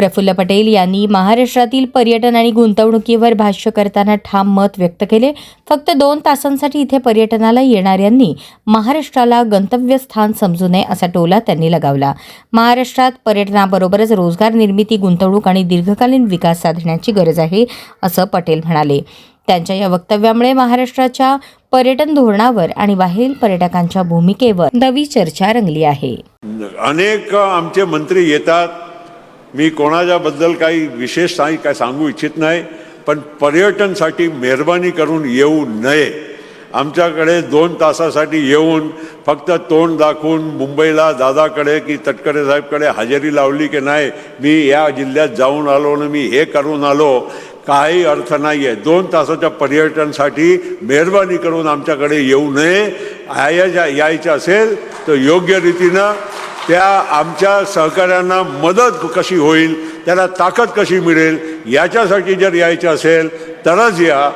प्रफुल्ल पटेल यांनी महाराष्ट्रातील पर्यटन आणि गुंतवणुकीवर भाष्य करताना ठाम मत व्यक्त केले. फक्त दोन तासांसाठी इथे पर्यटनाला येणाऱ्यांनी महाराष्ट्राला गंतव्यस्थान समजू नये असा टोला त्यांनी लगावला. महाराष्ट्रात पर्यटनाबरोबरच रोजगार निर्मिती गुंतवणूक आणि दीर्घकालीन विकास साधण्याची गरज आहे असं पटेल म्हणाले. त्यांच्या या वक्तव्यामुळे महाराष्ट्राच्या पर्यटन धोरणावर आणि बाहेरील पर्यटकांच्या भूमिकेवर नवी चर्चा रंगली आहे. अनेक आमचे मंत्री येतात. मी कोणाच्याबद्दल काही विशेष नाही काय सांगू इच्छित नाही पण पर्यटनसाठी मेहरबानी करून येऊ नये. आमच्याकडे दोन तासासाठी येऊन फक्त तोंड दाखवून मुंबईला दादाकडे की तटकरे साहेबकडे हजेरी लावली की नाही मी या जिल्ह्यात जाऊन आलो आणि मी हे करून आलो काही अर्थ नाही आहे दोन तासाच्या पर्यटनसाठी मेहरबानी करून आमच्याकडे येऊ नये. यायच्या यायचं असेल तर योग्य रीतीनं त्या आमच्या सहकाऱ्यांना मदत कशी होईल त्याला ताकद कशी मिळेल याच्यासाठी जर यायचं असेल तरच या.